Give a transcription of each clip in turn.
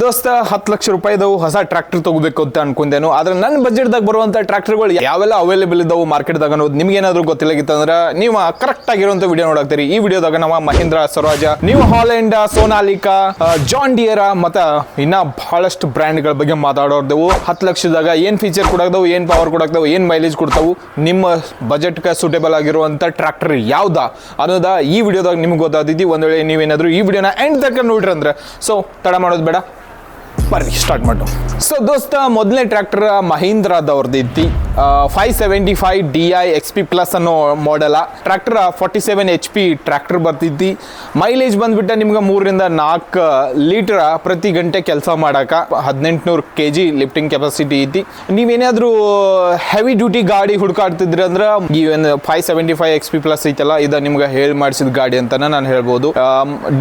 ದೋಸ್ತ, ಹತ್ತು ಲಕ್ಷ ರೂಪಾಯಿದವು ಹೊಸ ಟ್ರಾಕ್ಟರ್ ತಗೋಬೇಕು ಅಂತ ಅನ್ಕೊಂಡೇನು. ಆದ್ರೆ ನನ್ನ ಬಜೆಟ್ದಾಗ ಬರುವಂತ ಟ್ರ್ಯಾಕ್ಟರ್ಗಳು ಯಾವೆಲ್ಲ ಅವೈಲೇಬಲ್ ಮಾರ್ಕೆಟ್ ಮಾರ್ಕೆಟ್ದಾಗ ಅನ್ನೋದು ನಿಮ್ಗೆ ಏನಾದ್ರು ಗೊತ್ತಿಲ್ಲಾಗಿತ್ತಂದ್ರೆ ನೀವು ಕರೆಕ್ಟ್ ಆಗಿರುವಂತ ವಿಡಿಯೋ ನೋಡಾಕ್ತೀರಿ. ಈ ವಿಡಿಯೋದಾಗ ನಾವು ಮಹೇಂದ್ರ, ಸ್ವರಾಜ, ನೀವು ಹಾಲೆಂಡ್ ಸೋನಾಲಿಕಾ ಜಾನ್ ಡಿಯರ ಮತ್ತ ಇನ್ನ ಬಹಳಷ್ಟು ಬ್ರ್ಯಾಂಡ್ಗಳ ಬಗ್ಗೆ ಮಾತಾಡೋರ್ದೆವು. ಹತ್ತು ಲಕ್ಷದಾಗ ಏನ್ ಫೀಚರ್ ಕೊಡಾಕ್ದವು, ಏನ್ ಪವರ್ ಕೊಡಾಕ್ದವು, ಏನ್ ಮೈಲೇಜ್ ಕೊಡ್ತಾವು, ನಿಮ್ಮ ಬಜೆಟ್ಗೆ ಸೂಟೇಬಲ್ ಆಗಿರುವಂತ ಟ್ರಾಕ್ಟರ್ ಯಾವ್ದಾ ಅನ್ನೋದ ಈ ವಿಡಿಯೋದಾಗ ನಿಮ್ಗೆ ಗೊತ್ತಾದಿದ್ದಿ ಒಂದ್ ವೇಳೆ ನೀವೇನಾದ್ರು ಈ ವಿಡಿಯೋನ ಎಂಡ್ ತಕ್ಕ ನೋಡ್ರಿ ಅಂದ್ರೆ. ಸೊ ತಡ ಮಾಡೋದು ಬೇಡ. ಬರ್ರಿ ಸ್ಟಾರ್ಟ್ ಮಾಡು. ಸೊ ದೋಸ್ತ ಮೊದಲನೇ ಟ್ರ್ಯಾಕ್ಟರ್ ಮಹೀಂದ್ರದವ್ರದ್ದು ಇತ್ತು five seventy five D I X P plus ಅನ್ನೋ model tractor forty seven H P tractor ಬರ್ತೈತಿ ಮೈಲೇಜ್ ಬಂದ್ಬಿಟ್ಟು ನಿಮ್ಗೆ ಮೂರರಿಂದ ನಾಲ್ಕು ಲೀಟರ್ ಪ್ರತಿ ಗಂಟೆ ಕೆಲಸ ಮಾಡೋಕೆ ಹದಿನೆಂಟುನೂರು ಕೆ ಜಿ ಲಿಫ್ಟಿಂಗ್ ಕೆಪಾಸಿಟಿ ಐತಿ ನೀವೇನಾದರೂ ಹೆವಿ ಡ್ಯೂಟಿ ಗಾಡಿ ಹುಡುಕಾಡ್ತಿದ್ರಿ ಅಂದ್ರೆ ಈ ಒಂದು five seventy five X P plus ಐತಲ್ಲ, ಇದು ನಿಮ್ಗೆ ಹೇಳಿ ಮಾಡಿಸಿದ ಗಾಡಿ ಅಂತಾನೆ ನಾನು ಹೇಳ್ಬೋದು.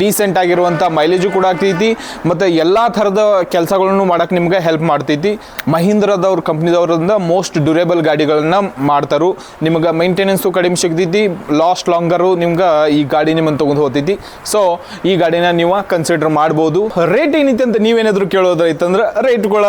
ಡೀಸೆಂಟ್ ಆಗಿರುವಂಥ ಮೈಲೇಜು ಕೂಡ ಆಗ್ತೈತಿ ಮತ್ತು ಎಲ್ಲ ಥರದ ಕೆಲಸಗಳನ್ನು ಮಾಡೋಕ್ಕೆ ನಿಮ್ಗೆ ಹೆಲ್ಪ್ ಮಾಡ್ತೈತಿ. ಮಹೀಂದ್ರದವ್ರ ಕಂಪ್ನಿದವ್ರಿಂದ ಮೋಸ್ಟ್ ಡ್ಯೂರೇಬಲ್ ಗಾಡಿಗಳನ್ನು ಮಾಡ್ತಾರು. ನಿಮ್ಗೆ ಮೈಂಟೆನೆನ್ಸು ಕಡಿಮೆ ಸಿಗ್ತೈತಿ ಲಾಸ್ಟ್ ಲಾಂಗರು ನಿಮ್ಗೆ ಈ ಗಾಡಿ ನಿಮ್ಮನ್ನು ತೊಗೊಂಡು ಹೋಗ್ತೈತಿ. ಸೊ ಈ ಗಾಡಿನ ನೀವು ಕನ್ಸಿಡರ್ ಮಾಡ್ಬೋದು. ರೇಟ್ ಏನೈತೆ ಅಂತ ನೀವೇನಾದರೂ ಕೇಳೋದಾಯ್ತಂದ್ರೆ ರೇಟ್ಗಳ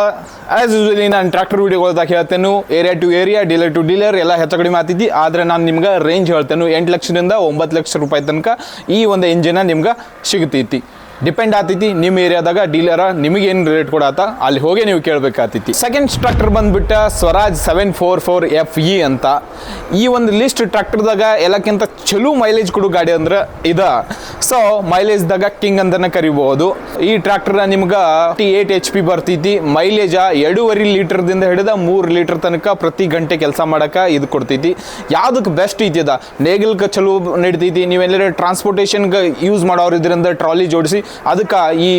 ಆ್ಯಸ್ ಯೂಸ್ವಲಿ ನಾನು ಟ್ರ್ಯಾಕ್ಟರ್ ವೀಡಿಯೋಗಳ್ದಾಗ ಹೇಳ್ತೇನೆ area to area dealer to dealer ಎಲ್ಲ ಹೆಚ್ಚು ಕಡಿಮೆ ಆತೈತಿ ಆದರೆ ನಾನು ನಿಮ್ಗೆ ರೇಂಜ್ ಹೇಳ್ತೇನೆ, ಎಂಟು ಲಕ್ಷದಿಂದ ಒಂಬತ್ತು ಲಕ್ಷ ರೂಪಾಯಿ ತನಕ ಈ ಒಂದು ಇಂಜಿನ ನಿಮ್ಗೆ ಸಿಗ್ತೈತಿ. ಡಿಪೆಂಡ್ ಆತೈತಿ, ನಿಮ್ಮ ಏರಿಯಾದಾಗ ಡೀಲರ ನಿಮಗೆ ಏನು ರೇಟ್ ಕೊಡಾತ, ಅಲ್ಲಿ ಹೋಗಿ ನೀವು ಕೇಳಬೇಕಾಗ್ತೈತಿ ಸೆಕೆಂಡ್ ಟ್ರ್ಯಾಕ್ಟರ್ ಬಂದ್ಬಿಟ್ಟು Swaraj seven four four F E ಅಂತ. ಈ ಒಂದು ಲಿಸ್ಟ್ ಟ್ರ್ಯಾಕ್ಟರ್ದಾಗ ಎಲ್ಲಕ್ಕಿಂತ ಚಲೋ ಮೈಲೇಜ್ ಕೊಡೋ ಗಾಡಿ ಅಂದ್ರೆ ಇದ. ಸೊ ಮೈಲೇಜ್ ದಾಗ ಕಿಂಗ್ ಅಂತಾನೆ ಕರಿಬಹುದು. ಈ ಟ್ರ್ಯಾಕ್ಟರ್ ನಿಮ್ಗೆ ಏಟ್ ಎಚ್ ಪಿ ಬರ್ತೈತಿ. ಮೈಲೇಜ ಎರಡೂವರೆ ಲೀಟರ್ ದಿಂದ ಹಿಡಿದ ಮೂರು ಲೀಟರ್ ತನಕ ಪ್ರತಿ ಗಂಟೆ ಕೆಲಸ ಮಾಡಕ ಇದು ಕೊಡ್ತೈತಿ. ಯಾವ್ದಕ್ಕೆ ಬೆಸ್ಟ್ ಐತಿ ನೇಗಿಲ್ಗೆ ಚಲೋ ನಡಿತೈತಿ. ನೀವೆಲ್ಲರೂ ಟ್ರಾನ್ಸ್ಪೋರ್ಟೇಷನ್ಗೆ ಯೂಸ್ ಮಾಡೋರು ಇದರಿಂದ ಟ್ರಾಲಿ ಜೋಡಿಸಿ ಅದಕ್ಕೆ ಈ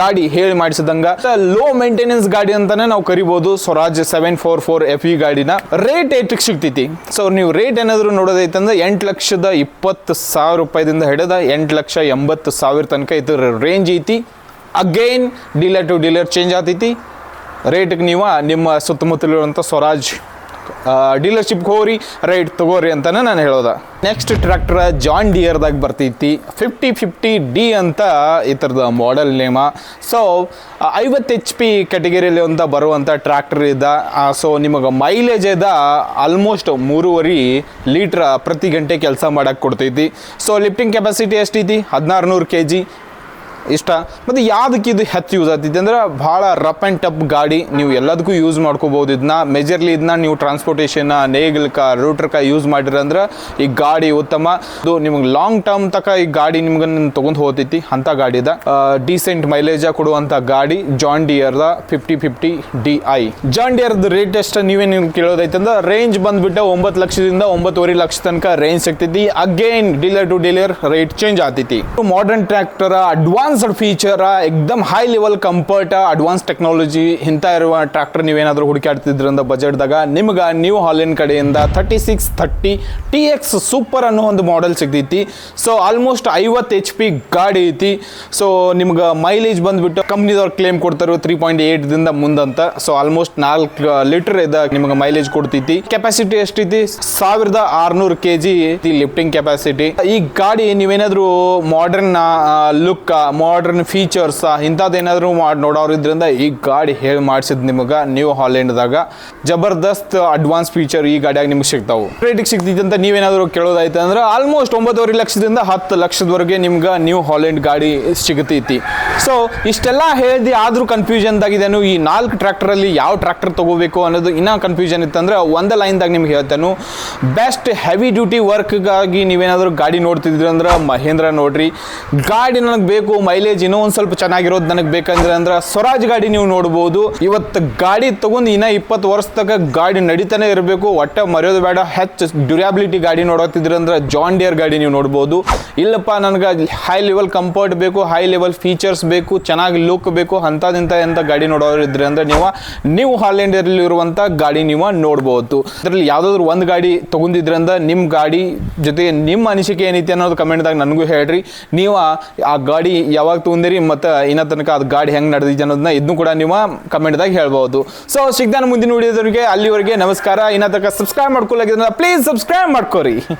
ಗಾಡಿ ಹೇಳಿ ಮಾಡಿಸಿದಂಗ. ಲೋ ಮೇಂಟೆನೆನ್ಸ್ ಗಾಡಿ ಅಂತಾನೆ ನಾವು ಕರಿಬಹುದು. Swaraj seven four four F E ಗಾಡಿನ. ರೇಟ್ ಏಟಕ್ಕೆ ಸಿಗ್ತೈತಿ. ಸೊ ನೀವು ರೇಟ್ ಏನಾದ್ರು ನೋಡೋದೈತಂದ್ರೆ ಎಂಟು ಲಕ್ಷದ ಇಪ್ಪತ್ತು ಸಾವಿರ ರೂಪಾಯಿದಿಂದ ಹಿಡಿದ ಎಂಟು ಲಕ್ಷ ಎಂಬತ್ತು ಸಾವಿರ ತನಕ ಇದ್ರ ರೇಂಜ್ ಐತಿ. Again dealer to dealer change ಆತೈತಿ ರೇಟ್ಗೆ ನೀವು ನಿಮ್ಮ ಸುತ್ತಮುತ್ತಲಿರುವಂಥ ಸ್ವರಾಜ್ ಡೀಲರ್ಶಿಪ್ಗೆ ಹೋಗ್ರಿ ರೈಟ್ ತಗೋರಿ ಅಂತಲೇ ನಾನು ಹೇಳೋದ. ನೆಕ್ಸ್ಟ್ ಟ್ರ್ಯಾಕ್ಟರ್ ಜಾನ್ ಡಿಯರ್ದಾಗ ಬರ್ತೈತಿ. ಫಿಫ್ಟಿ ಫಿಫ್ಟಿ ಡಿ ಅಂತ ಈ ಥರದ ಮಾಡೆಲ್ ನೇಮ. ಸೊ ಐವತ್ತು ಎಚ್ ಪಿ ಕ್ಯಾಟಗರಿಯಲ್ಲಿ ಅಂತ ಬರುವಂಥ ಟ್ರ್ಯಾಕ್ಟರ್ ಇದ್ದ ಸೊ ನಿಮಗೆ ಮೈಲೇಜ್ ಇದ್ದ ಆಲ್ಮೋಸ್ಟ್ ಮೂರುವರೆ ಲೀಟ್ರ್ ಪ್ರತಿ ಗಂಟೆ ಕೆಲಸ ಮಾಡೋಕ್ಕೆ ಕೊಡ್ತೈತಿ. ಸೊ ಲಿಫ್ಟಿಂಗ್ ಕೆಪಾಸಿಟಿ ಎಷ್ಟೈತಿ ಹದಿನಾರು ನೂರು ಕೆ ಜಿ ಇಷ್ಟ. ಮತ್ತು ಯಾವ್ದಕ್ಕೆ ಇದು ಹೆಚ್ಚು ಯೂಸ್ ಆಗ್ತೈತಿ ಅಂದ್ರೆ ಭಾಳ ರಫ್ ಆ್ಯಂಡ್ ಟಫ್ ಗಾಡಿ ನೀವು ಎಲ್ಲದಕ್ಕೂ ಯೂಸ್ ಮಾಡ್ಕೋಬೋದು. ಇದನ್ನ ಮೇಜರ್ಲಿ ಇದನ್ನ ನೀವು ಟ್ರಾನ್ಸ್ಪೋರ್ಟೇಷನ್ ನೇಗಿಲ್ಕ ರೂಟ್ರಕ ಯೂಸ್ ಮಾಡಿರಂದ್ರೆ ಈ ಗಾಡಿ ಉತ್ತಮ. ಇದು ನಿಮ್ಗೆ ಲಾಂಗ್ ಟರ್ಮ್ ತಕ ಈ ಗಾಡಿ ನಿಮ್ಗೆ ತೊಗೊಂಡು ಹೋಗ್ತೈತಿ. ಅಂಥ ಗಾಡಿ ಇದೆ. ಡೀಸೆಂಟ್ ಮೈಲೇಜ ಕೊಡುವಂಥ ಗಾಡಿ John ಡಿಯರ್ದ fifty fifty D I John ಡಿಯರ್ದು rate ಎಷ್ಟು ನೀವೇನು ಕೇಳೋದೈತೆ ಅಂದ್ರೆ ರೇಂಜ್ ಬಂದ್ಬಿಟ್ಟು ಒಂಬತ್ತು ಲಕ್ಷದಿಂದ ಒಂಬತ್ತುವರೆ ಲಕ್ಷ ತನಕ ರೇಂಜ್ ಸಿಗ್ತೈತಿ. Again dealer to dealer rate change ಆಗ್ತೈತಿ. ಮಾಡರ್ನ್ ಟ್ರ್ಯಾಕ್ಟರ್ ಅಡ್ವಾನ್ಸ್ಡ್ ಫೀಚರ ಎಕ್ದಮ್ high level comfort advance technology ಇಂಥ ಇರುವ ಟ್ರ್ಯಾಕ್ಟರ್ ನೀವೇನಾದರೂ ಹುಡುಕಾಡ್ತಿದ್ರಿಂದ ಬಜೆಟ್ದಾಗ ನಿಮ್ಗೆ ನ್ಯೂ ಹಾಲೆಂಡ್ ಕಡೆಯಿಂದ thirty six thirty T X super ಅನ್ನೋ ಒಂದು ಮಾಡೆಲ್ ಸಿಗ್ತೈತಿ ಸೊ ಆಲ್ಮೋಸ್ಟ್ ಐವತ್ತು ಎಚ್ ಪಿ ಗಾಡಿ ಐತಿ. ಸೊ ನಿಮ್ಗೆ ಮೈಲೇಜ್ ಬಂದುಬಿಟ್ಟು ಕಂಪ್ನಿದವ್ರು ಕ್ಲೇಮ್ ಕೊಡ್ತಾರೆ ತ್ರೀ ಪಾಯಿಂಟ್ ಮುಂದೆ ಮುಂದಂತ. ಸೊ ಆಲ್ಮೋಸ್ಟ್ ನಾಲ್ಕು ಲೀಟರ್ ಇದೆ ನಿಮ್ಗೆ ಮೈಲೇಜ್ ಕೊಡ್ತೈತಿ. ಕೆಪಾಸಿಟಿ ಎಷ್ಟೈತಿ? ಸಾವಿರದ ಆರುನೂರು ಕೆ ಜಿ ಲಿಫ್ಟಿಂಗ್ ಕೆಪಾಸಿಟಿ ಈ ಗಾಡಿ ನೀವೇನಾದರೂ ಮಾಡರ್ನ್ ಲುಕ್ ಮಾಡರ್ನ್ ಫೀಚರ್ಸ್ ಇಂಥದ್ದೇನಾದರೂ ಮಾಡಿ ನೋಡೋರು ಇದ್ರಿಂದ ಈ ಗಾಡಿ ಹೇಳಿ ಮಾಡಿಸಿದ್ ನಿಮಗೆ ನ್ಯೂ ಹಾಲೆಂಡ್ದಾಗ ಜಬರ್ದಸ್ತ್ ಅಡ್ವಾನ್ಸ್ ಫೀಚರ್ ಈ ಗಾಡಿಯಾಗ ನಿಮ್ಗೆ ಸಿಗ್ತಾವೆ. ರೇಟಿಗೆ ಸಿಗ್ತಿದ್ದಂತ ನೀವೇನಾದರೂ ಕೇಳೋದಾಯ್ತು ಅಂದ್ರೆ ಆಲ್ಮೋಸ್ಟ್ ಒಂಬತ್ತುವರೆ ಲಕ್ಷದಿಂದ ಹತ್ತು ಲಕ್ಷದವರೆಗೆ ನಿಮ್ಗೆ ನ್ಯೂ ಹಾಲೆಂಡ್ ಗಾಡಿ ಸಿಗತೈತಿ ಸೊ ಇಷ್ಟೆಲ್ಲ ಹೇಳಿದೆ ಆದರೂ ಕನ್ಫ್ಯೂಷನ್ದಾಗಿದ್ದೇನು ಈ ನಾಲ್ಕು ಟ್ರ್ಯಾಕ್ಟರಲ್ಲಿ ಯಾವ ಟ್ರ್ಯಾಕ್ಟರ್ ತಗೋಬೇಕು ಅನ್ನೋದು ಇನ್ನೂ ಕನ್ಫ್ಯೂಷನ್ ಇತ್ತಂದ್ರೆ ಒಂದೇ ಲೈನ್ದಾಗ ನಿಮ್ಗೆ ಹೇಳ್ತೇನೆ. ಬೆಸ್ಟ್ ಹೆವಿ ಡ್ಯೂಟಿ ವರ್ಕ್ಗಾಗಿ ನೀವೇನಾದರೂ ಗಾಡಿ ನೋಡ್ತಿದ್ರಿ ಅಂದ್ರೆ ಮಹೇಂದ್ರ ನೋಡ್ರಿ. ಗಾಡಿ ನನಗೆ ಬೇಕು ಮೈಲೇಜ್ ಇನ್ನೂ ಒಂದು ಸ್ವಲ್ಪ ಚೆನ್ನಾಗಿರೋದು ನನಗೆ ಬೇಕಂದ್ರೆ ಅಂದ್ರೆ ಸ್ವರಾಜ್ ಗಾಡಿ ನೀವು ನೋಡ್ಬೋದು. ಇವತ್ತು ಗಾಡಿ ತಗೊಂಡು ಇನ್ನೂ ಇಪ್ಪತ್ತು ವರ್ಷ ತನಕ ಗಾಡಿ ನಡೀತಾನೆ ಇರಬೇಕು. ಒಟ್ಟೆ ಮರೆಯೋದು ಬೇಡ. ಹೆಚ್ಚು ಡ್ಯೂರಾಬಿಲಿಟಿ ಗಾಡಿ ನೋಡತ್ತಿದ್ರೆ ಅಂದ್ರೆ ಜಾನ್ ಡಿಯರ್ ಗಾಡಿ ನೀವು ನೋಡ್ಬೋದು. ಇಲ್ಲಪ್ಪ, ನನಗೆ ಹೈ ಲೆವೆಲ್ ಕಂಫರ್ಟ್ ಬೇಕು ಹೈ ಲೆವೆಲ್ ಫೀಚರ್ಸ್ ಬೇಕು, ಚೆನ್ನಾಗಿ ಲುಕ್ ಬೇಕು ಅಂಥದಿಂಥ ಎಂಥ ಗಾಡಿ ನೋಡೋರು ಇದ್ರಿ ಅಂದ್ರೆ ನೀವು ನೀವು ಇರುವಂತ ಗಾಡಿ ನೀವು ನೋಡ್ಬೋದು. ಅದರಲ್ಲಿ ಯಾವುದಾದ್ರು ಒಂದು ಗಾಡಿ ತೊಗೊಂಡಿದ್ರಿಂದ ನಿಮ್ಮ ಗಾಡಿ ಜೊತೆಗೆ ನಿಮ್ಮ ಅನಿಸಿಕೆ ಏನೈತಿ ಅನ್ನೋದು ಕಮೆಂಟ್ದಾಗ ನನಗೂ ಹೇಳ್ರಿ. ನೀವು ಆ ಗಾಡಿ ಯಾವಾಗ ತೊಗೊಂಡಿರಿ ಮತ್ತು ಇನ್ನ ತನಕ ಅದು ಗಾಡಿ ಹೆಂಗೆ ನಡೆದಿದೆ ಅನ್ನೋದನ್ನ ಇದನ್ನು ಕೂಡ ನೀವು ಕಮೆಂಟ್ದಾಗ ಹೇಳ್ಬೋದು. ಸೊ ಸಿಗ್ದಾನ ಮುಂದಿನ ವಿಡಿಯೋದವರಿಗೆ ಅಲ್ಲಿವರೆಗೆ ನಮಸ್ಕಾರ. ಇನ್ನ ತನಕ ಸಬ್ಸ್ಕ್ರೈಬ್ ಮಾಡ್ಕೊಳ್ಳೋಗಿದ್ರೆ ಪ್ಲೀಸ್ ಸಬ್ಸ್ಕ್ರೈಬ್ ಮಾಡ್ಕೋರಿ.